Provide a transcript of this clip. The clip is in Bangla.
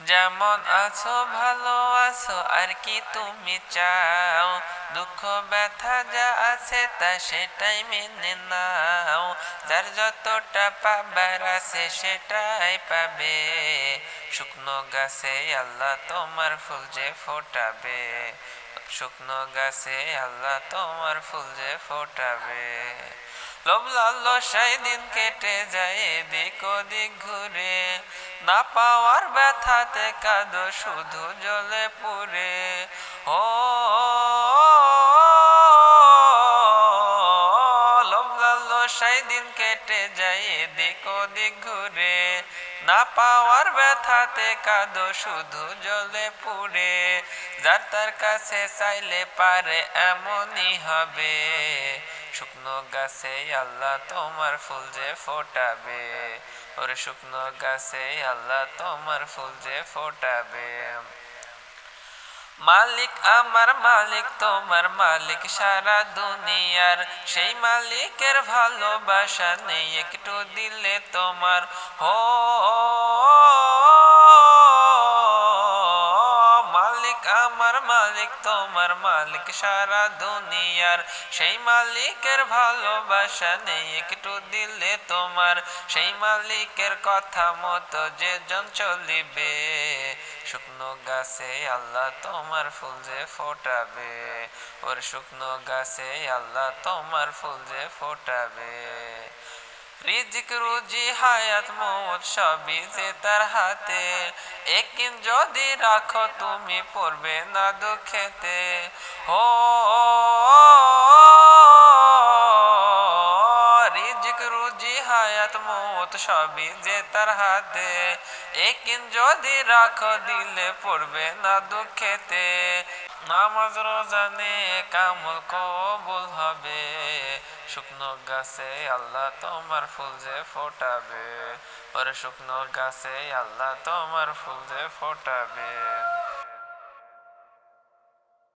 যেমন আছো, ভালো আছো, আর কি তুমি চাও? দুঃখ, ব্যথা যা আছে তা সেটাই মেনে নাও। যার যতটা পাবার আছে সেটাই পাবে। শুকনো গাছে আল্লাহ তোমার ফুল যে ফোটাবে। শুকনো গাছে আল্লাহ তোমার ফুল যে ফোটাবে। লোভ, লালসায় দিন কেটে যায়, এদিক ওদিক ঘুরে। না পাওয়ার ব্যথাতে কাঁদো শুধু জলে পুরে ও লালসায় দিন কেটে যায় এদিক ওদিক ঘুরে। না পাওয়ার ব্যথাতে কাঁদো শুধু জলে পুরে যার তার কাছে চাইলে পারে এমনই হবে। শুকনো গাছে আল্লাহ তোমার ফুল যে ফোটাবে। ওরে শুকনো গাছে আল্লাহ তোমার ফুল যে ফোটাবে। মালিক আমার মালিক, তোমার মালিক সারা দুনিয়ার। সেই মালিকের ভালোবাসা নেই, একটু দিলে তোমার হো আমার মালিক, তোমার মালিক সারা দুনিয়ার। সেই মালিকের ভালোবাসা নেই, একটু দিলে তোমার। সেই মালিকের কথা মতো যে জন চলিবে। শুকনো গাছে আল্লাহ তোমার ফুল যে ফোটাবে। ওর শুকনো গাছে আল্লাহ তোমার ফুল যে ফোটাবে। রিজিক রুজি হায়াত মৌত সবই যে তার হাতে। একিন যদি রাখো তুমি পড়বে না দুঃখেতে। ও রিজিক রুজি হায়াত মৌত সবই যে তার হাতে। একিন যদি রাখো দিলে পড়বে না দুঃখেতে। নামাজ রোজানে কামল কবুল শুকনো গাছে আল্লাহ তোমার ফুল যে ফোটাবে। ওরে শুকনো গাছে আল্লাহ তোমার ফুল যে ফোটাবে।